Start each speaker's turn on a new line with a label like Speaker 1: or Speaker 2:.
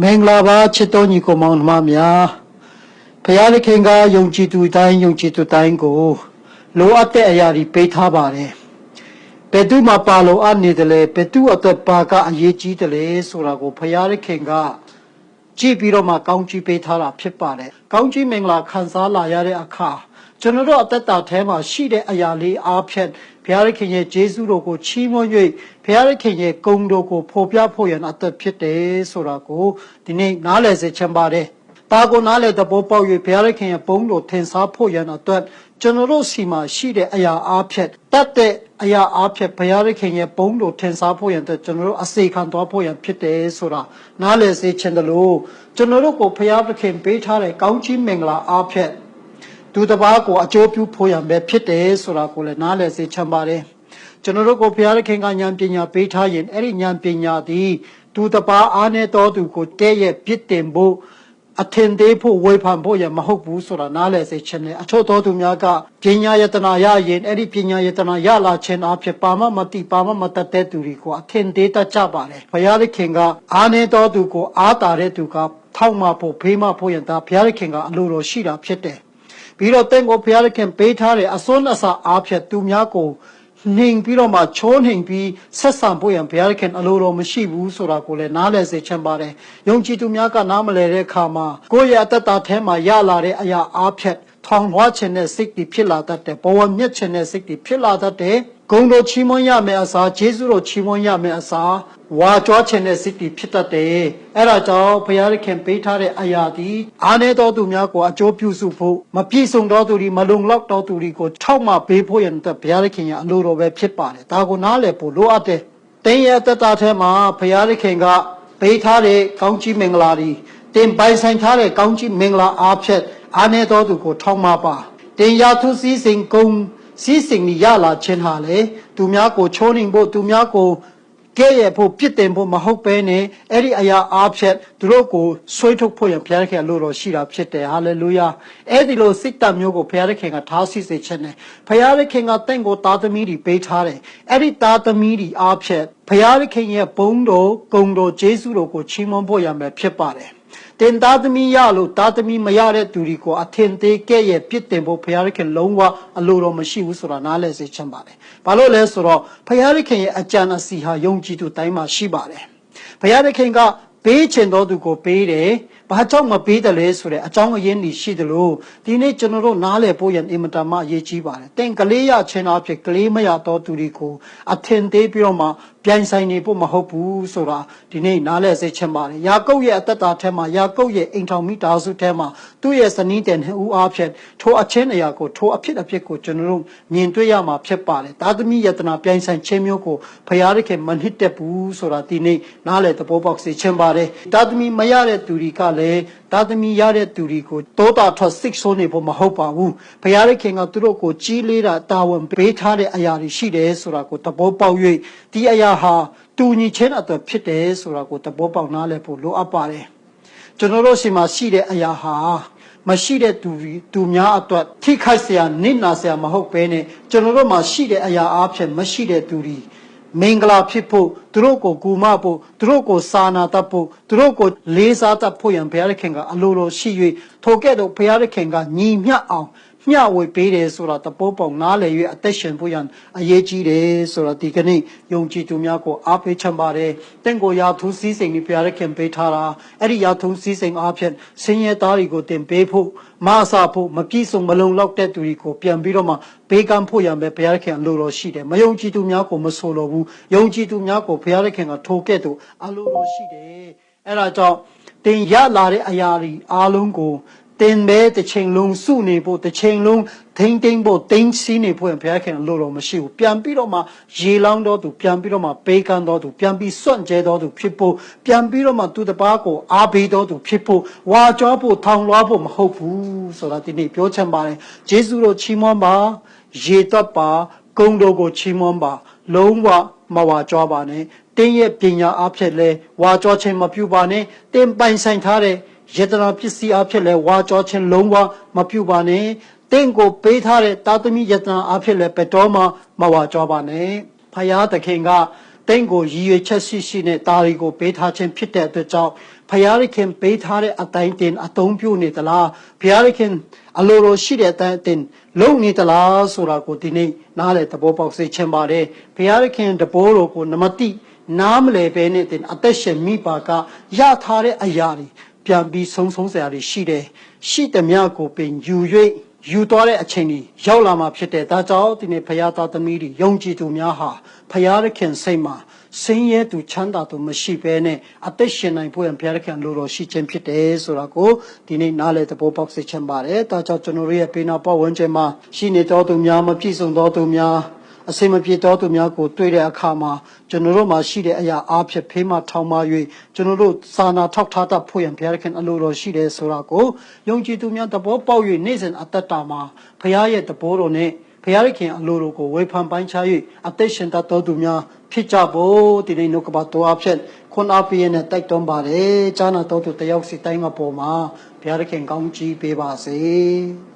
Speaker 1: မင်္ဂလာပါချစ်တော်ညီကိုမောင်နှမများဖခင်သခင်ကယုံကြည်သူတိုင်းယုံကြည်သူတိုင်းကိုလိုအပ်တဲ့အရာတွေပေးထားပါတယ်ဘယ်သူမှပါလို့အပ်နေတယ်လဲဘယ်သူအတွက်ပါကအရေးကြီးတယ်လဲဆိုတာကိုဖခင်သခင်ကကြည့်ပြီးတော့မှကောင်းချီးပေးထားတာဖြစ်ပါတယ်ကောင်းချီးမင်္ဂလာခံစားလာရတဲ့အခါ ကျွန်တော်တို့အသက်တာထဲမှာရှိတဲ့အရာလေးအားဖြင့်ဘုရားခင်ရဲ့ဂျေဇုတော်ကိုချီးမွမ်း၍ဘုရားခင်ရဲ့ဂုဏ်တော်ကိုဖော်ပြဖို့ရန်အသက်ဖြစ်တယ်ဆိုတာကိုဒီနေ့နားလည်စေချင်ပါတယ်။ဒါကိုနားလည်သဘောပေါက်၍ဘုရားခင်ရဲ့ဘုန်းတော်ထင်ရှားဖို့ရန်အတွက်ကျွန်တော်တို့စီမှာရှိတဲ့အရာအားဖြင့်တတ်တဲ့အရာအားဖြင့်ဘုရားခင်ရဲ့ဘုန်းတော်ထင်ရှားဖို့ရန်အတွက်ကျွန်တော်တို့အစေခံသွားဖို့ရန်ဖြစ်တယ်ဆိုတာနားလည်စေချင်တယ်လို့ကျွန်တော်တို့ကိုဘုရားခင်ပေးထားတဲ့ကောင်းချီးမင်္ဂလာအားဖြင့် သူတစ်ပါးကိုအကျိုးပြုဖို့ရမယ်ဖြစ်တယ်ဆိုတာကိုလည်းနားလည်စေချင်ပါတယ်ကျွန်တော်တို့ကိုဘုရားခင်ကဉာဏ်ပညာပေးထားရင်အဲ့ဒီဉာဏ်ပညာသည်သူတစ်ပါးအားနဲ့တော်သူကိုတည့်ရဲ့ပြစ်တင်ဖို့အထင်သေးဖို့ဝေဖန်ဖို့ရမဟုတ်ဘူးဆိုတာနားလည်စေချင်တယ်အချို့သောသူများကပညာယတနာရရင်အဲ့ဒီပညာယတနာရလာခြင်းအဖြစ်ပါမမတိပါမမတတ်တဲ့သူတွေကိုအထင်သေးတတ်ကြပါတယ်ဘုရားခင်ကအားနဲ့တော်သူကိုအားတာတဲ့သူကထောက်မဖို့ဖေးမဖို့ရတာဘုရားခင်ကအလိုတော်ရှိတာဖြစ်တယ် ပြီးတော့တင့်ကိုဘုရားခင်ပေးထားတဲ့အစွန်းအစအားဖြင့်သူများကိုနှိမ်ပြီးတော့မှချိုးနှိမ်ပြီးဆက်ဆံဖို့ရန်ဘုရားခင်အလိုတော်မရှိဘူးဆိုတာကိုလည်းနားလည်စေချင်ပါတယ်။ယုံကြည်သူများကနားမလည်တဲ့အခါမှာကိုယ့်ရဲ့အတ္တတာထဲမှာရလာတဲ့အရာအားဖြင့်ထောင်လွှားခြင်းနဲ့စိတ်တွေဖြစ်လာတတ်တယ်။ဘဝမြင့်ခြင်းနဲ့စိတ်တွေဖြစ်လာတတ်တယ်။ ဂုံတော်ချီးမွမ်းရမယ်အစားဂျေဇုတော်ချီးမွမ်းရမယ်အစားဝါကြွားခြင်းနဲ့စိတ်တည်ဖြစ်တတ်တယ်အဲ့ဒါကြောင့်ဘုရားခင်ပေးထားတဲ့အရာဒီအားနည်းသောသူများကိုအကျိုးပြုစုဖို့မပြည့်စုံသောသူတွေမလုံလောက်သောသူတွေကိုထောက်မှပေးဖို့ရန်အတွက်ဘုရားခင်ရဲ့အလိုတော်ပဲဖြစ်ပါတယ်ဒါကိုနားလည်ဖို့လိုအပ်တယ်တင်းရဲ့တတထဲမှာဘုရားခင်ကပေးထားတဲ့ကောင်းကြီးမင်္ဂလာတွေတင်ပိုင်ဆိုင်ထားတဲ့ကောင်းကြီးမင်္ဂလာအားဖြင့်အားနည်းသောသူကိုထောက်မှပါတင်ရထုစည်းစိမ်ကုံ စီးစိမ်ရလာခြင်းဟာလေသူများကိုချိုးနှိမ်ဖို့သူများကိုကဲ့ရဲ့ဖို့ပြစ်တင်ဖို့မဟုတ်ဘဲနဲ့အဲ့ဒီအရာအားဖြင့်သူတို့ကိုဆွေးထုတ်ဖို့ရန်ဘုရားခင်လို့တော်ရှိတာဖြစ်တယ်ဟာလေလုယာအဲ့ဒီလိုစိတ်တမျိုးကိုဘုရားခင်ကထားဆီစေခြင်းနဲ့ဘုရားခင်ကတင့်ကိုသားသမီးတွေပေးထားတယ်အဲ့ဒီသားသမီးတွေအားဖြင့်ဘုရားခင်ရဲ့ဘုန်းတော်ဂုဏ်တော်ဂျေစုတော်ကိုချီးမွမ်းဖို့ရမယ်ဖြစ်ပါတယ် တင်သားသမီးရလို့သားသမီးမရတဲ့သူတွေကိုအထင်သေးကဲ့ရဲ့ပြစ်တင်ဖို့ဘုရားခင်လုံးဝအလိုတော်မရှိဘူးဆိုတာနားလည်စေချင်ပါတယ်။ဘာလို့လဲဆိုတော့ဘုရားခင်ရဲ့အကြံအစီဟာယုံကြည်သူတိုင်းမှာရှိပါတယ်။ဘုရားခင်ကပေးချင်တော်သူကိုပေးတယ်။ ဘာကြောင့်မပေးတယ်လဲဆိုတဲ့အကြောင်းအရင်းတွေရှိတယ်လို့ဒီနေ့ကျွန်တော်တို့နားလည်ဖို့ရန်အင်မတန်မှအရေးကြီးပါတယ်။တင်ကလေးရခြင်းအဖြစ်ကလေးမရတော်သူတွေကိုအထင်သေးပြီးတော့မှပြိုင်ဆိုင်နေဖို့မဟုတ်ဘူးဆိုတာဒီနေ့နားလည်စေချင်ပါတယ်။ယာကုပ်ရဲ့အသက်တာထဲမှာယာကုပ်ရဲ့အိမ်ထောင်မိသားစုထဲမှာသူ့ရဲ့ဇနီးတဲ့နှစ်ဦးအားဖြင့်ထိုအချင်းအရာကိုထိုအဖြစ်အဖြစ်ကိုကျွန်တော်တို့မြင်တွေ့ရမှာဖြစ်ပါတယ်။သာသမီယတနာပြိုင်ဆိုင်ခြင်းမျိုးကိုဖရာရခင်မနစ်တက်ဘူးဆိုတာဒီနေ့နားလည်သဘောပေါက်စေချင်ပါတယ်။သာသမီမရတဲ့သူတွေကလညသာသမီရတဲ့သူတွေကိုတောတာထွက်စိတ်ဆိုးနေဖို့မဟုတ်ပါဘူး။ဖရာရခင်ကသူတို့ကိုကြီးလေးတာတာဝန်ပေးထားတဲ့အရာတွေရှိတယ်ဆိုတာကိုသဘောပေါက်၍ဒီအရာဟာတူညီခြင်းအတွက်ဖြစ်တယ်ဆိုတာကိုသဘောပေါက်နားလည်ဖို့လိုအပ်ပါတယ်ကျွန်တော်တို့ရှိမှရှိတဲ့အရာဟာမရှိတဲ့သူသူများအတွက်ထိခိုက်เสียနစ်နာเสียမဟုတ်ဘဲနဲ့ကျွန်တော်တို့မှာရှိတဲ့အရာအဖြစ်မရှိတဲ့သူတွေ မင်္ဂလာဖြစ်ဖို့သူတို့ကိုကူမဖို့သူတို့ကိုစာနာတတ်ဖို့သူတို့ကိုလေးစားတတ်ဖို့ရန်ဘုရားခင်ကအလိုလိုရှိ၍ထိုကဲ့သို့ဘုရားခင်ကညီမျှအောင် မျှဝေပေးတယ်ဆိုတာတပိုးပုံနားလည်၍အသက်ရှင်ဖို့ရန်အရေးကြီးတယ်ဆိုတာဒီကနေ့ယုံကြည်သူများကိုအားပေးချမ်းပါတယ်တင့်ကိုရာထူးစည်းစိမ်ပြီးဘုရားခင်ပေးထားတာအဲ့ဒီရာထူးစည်းစိမ်အားဖြင့်ဆင်းရဲသားတွေကိုတင်ပေးဖို့မဆာဖို့မပြည့်စုံမလုံလောက်တဲ့သူတွေကိုပြန်ပြီးတော့မှဘေးကမ်းဖို့ရမယ်ဘုရားခင်အလိုတော်ရှိတယ်မယုံကြည်သူများကိုမဆိုလိုဘူးယုံကြည်သူများကိုဘုရားခင်ကထိုကဲ့သို့အလိုတော်ရှိတယ်အဲ့ဒါကြောင့်တင်ရလာတဲ့အရာတွေအားလုံးကို တင်ပဲတစ်ချိန်လုံးစုနေဖို့တစ်ချိန်လုံးထိမ့်သိမ့်ဖို့တင်းစီးနေဖို့ဘုရားခင်လို့တော့မရှိဘူးပြန်ပြီးတော့မှရေလောင်းတော်သူပြန်ပြီးတော့မှပေးကမ်းတော်သူပြန်ပြီးစွန့်ကြဲတော်သူဖြစ်ဖို့ပြန်ပြီးတော့မှသူတပားကိုအားပေးတော်သူဖြစ်ဖို့ဝါကြောဖို့ထောင်လွှားဖို့မဟုတ်ဘူးဆိုတာဒီနေ့ပြောချင်ပါတယ်ယေရှုတော်ချီးမွမ်းပါရေတော့ပါဂုံတော်ကိုချီးမွမ်းပါ လုံးဝမဝါကြွားပါနဲ့တင်းရဲ့ပညာအဖြစ်လဲဝါကြွားခြင်းမပြုပါနဲ့တင်းပိုင်ဆိုင်ထားတဲ့ ယတနာပစ္စည်းအဖြစ်လဲဝါကြောခြင်းလုံးဝမပြုပါနဲ့တင့်ကိုပေးထားတဲ့တာသမီယတနာအဖြစ်လဲဘယ်တော့မှမဝါကြောပါနဲ့ဖယားသခင်ကတသိမ့်ကိုရည်ရွယ်ချက်ရှိရှိနဲ့တာရီကိုပေးထားခြင်းဖြစ်တဲ့အတွက်ကြောင့်ဖယားရခင်ပေးထားတဲ့အတိုင်းတင်အသုံးပြုနေသလားဖယားရခင်အလိုလိုရှိတဲ့အတိုင်းတင်လုံနေသလားဆိုတာကိုဒီနေ့နားလည်သဘောပေါက်စေချင်ပါတယ်ဖယားရခင်တပိုးတော်ကိုနမတိနားမလဲပဲနဲ့တင်အသက်ရှင်မိပါကရထားတဲ့အရာတွေ ပြန်ပြီးဆုံးဆုံးစရာတွေရှိတယ်ရှိသမျှကိုပင်ယူ၍ယူသွားတဲ့အချိန်ကြီးရောက်လာမှာဖြစ်တဲ့ဒါကြောင့်ဒီနေ့ဖယားသားသမီးတွေယုံကြည်သူများဟာဖယားရခင်စိတ်မှာဆင်းရဲသူချမ်းသာသူမရှိဘဲနဲ့အသက်ရှင်နိုင်ဖို့ရန်ဘုရားရခင်လိုတော်ရှိခြင်းဖြစ်တယ်ဆိုတာကိုဒီနေ့နားလည်သဘောပေါက်စေချင်ပါတယ်ဒါကြောင့်ကျွန်တော်တို့ရဲ့ပေးနာပတ်ဝန်းကျင်မှာရှိနေတော်သူများမပြည့်စုံတော်သူများ အစင်မပြေတော်သူများကိုတွေ့တဲ့အခါမှာကျွန်တော်တို့မှာရှိတဲ့အရာအားဖြင့်ဖေးမထောင်မ၍ကျွန်တော်တို့စာနာထောက်ထားတတ်ဖို့ရန်ဘုရားခင်အလိုတော်ရှိတယ်ဆိုတာကိုယုံကြည်သူများသဘောပေါက်၍နေ့စဉ်အသက်တာမှာဘုရားရဲ့သဘောတော်နဲ့ဘုရားခင်အလိုတော်ကိုဝေဖန်ပိုင်းခြား၍အသက်ရှင်တတ်တော်သူများဖြစ်ကြဖို့ဒီနေ့နှုတ်ကပတ်တော်အဖြစ်ခွန်အားပေးရတဲ့တိုက်တွန်းပါတယ်။ဈာနာတော်သူတယောက်စီတိုင်းကပေါ်မှာဘုရားခင်ကောင်းကြီးပေးပါစေ။